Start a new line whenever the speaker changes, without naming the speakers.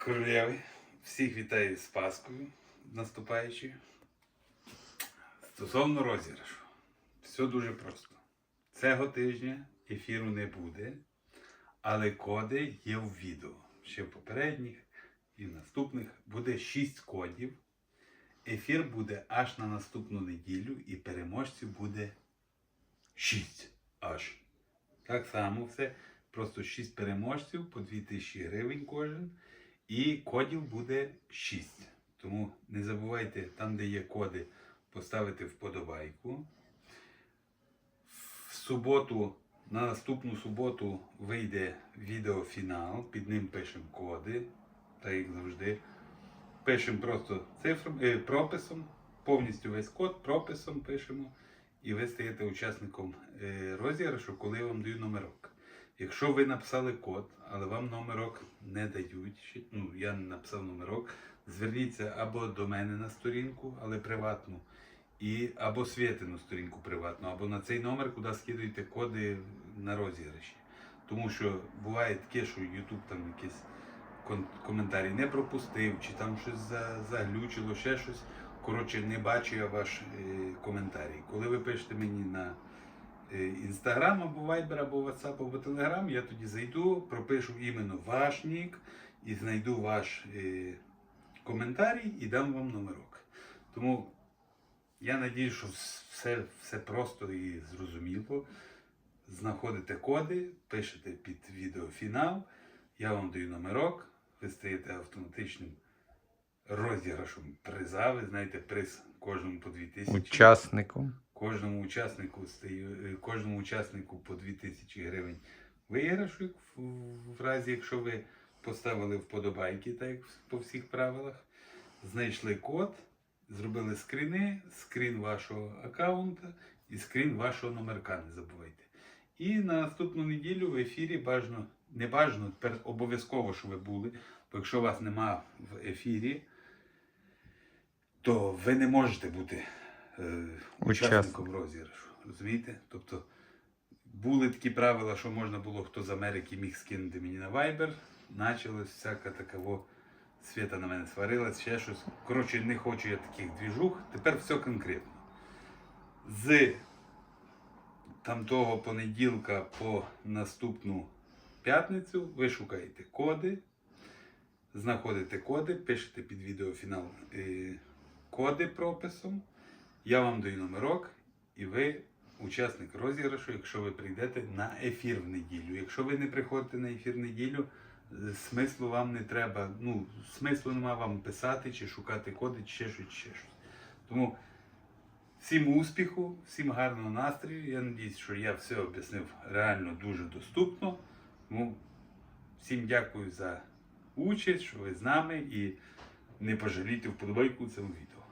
Королеви, всіх вітаю з Паскою наступаючою. Стосовно розіграшу, все дуже просто. Цього тижня ефіру не буде, але коди є в відео. Ще в попередніх і в наступних буде 6 кодів. Ефір буде аж на наступну неділю, і переможців буде 6 аж. Так само все. Просто 6 переможців по 2000 гривень кожен. І кодів буде 6. Тому не забувайте, там, де є коди, поставити вподобайку. В суботу, на наступну суботу вийде відеофінал, під ним пишемо коди, так як завжди. Пишемо просто цифром, е, прописом, повністю весь код, прописом пишемо. І ви стаєте учасником е, розіграшу, коли я вам даю номерок. Якщо ви написали код, але вам номерок не дають, ну я написав номерок, зверніться або до мене на сторінку, але приватну, і або Свєтину сторінку приватну, або на цей номер, куди скидуєте коди на розіграші. Тому що буває таке, що YouTube там кон- коментарі не пропустив, чи там щось заглючило, ще щось. Коротше, не бачу я ваш е, коментарій. Коли ви пишете мені на інстаграм або Viber, або WhatsApp, або Telegram, я тоді зайду, пропишу іменно ваш нік і знайду ваш е, коментарій і дам вам номерок. Тому я надію, що все, все просто і зрозуміло. Знаходите коди, пишете під відео фінал, я вам даю номерок, ви стаєте автоматичним розіграшем приза. Ви знаєте, приз кожному по 2000.
Учасником.
Кожному учаснику е, кожному учаснику по 2000 гривень виграшу, в, разі, якщо ви поставили вподобайки, так як по всіх правилах, знайшли код, зробили скріни, скрін вашого аккаунта і скрін вашого номерка, не забувайте. І на наступну неділю в ефірі бажано, не бажано, тепер обов'язково, що ви були, бо якщо вас нема в ефірі, то ви не можете бути учасником розіграшу. Розумієте? Тобто були такі правила, що можна було, хто з Америки міг скинути мені на Viber. Началось всяка такого свята на мене сварилась, ще щось. Коротше, не хочу я таких двіжух. Тепер все конкретно. З там того понеділка по наступну п'ятницю ви шукаєте коди, знаходите коди, пишете під відео фінал е, коди прописом. Я вам даю номерок, і ви учасник розіграшу, якщо ви прийдете на ефір в неділю. Якщо ви не приходите на ефір в неділю, е, смислу вам не треба, ну, смислу нема вам писати чи шукати коди, чи ще щось, чи ще щось. Тому всім успіху, всім гарного настрою. Я надіюсь, що я все об'яснив реально дуже доступно. Тому всім дякую за участь, що ви з нами і не пожалійте вподобайку цьому відео.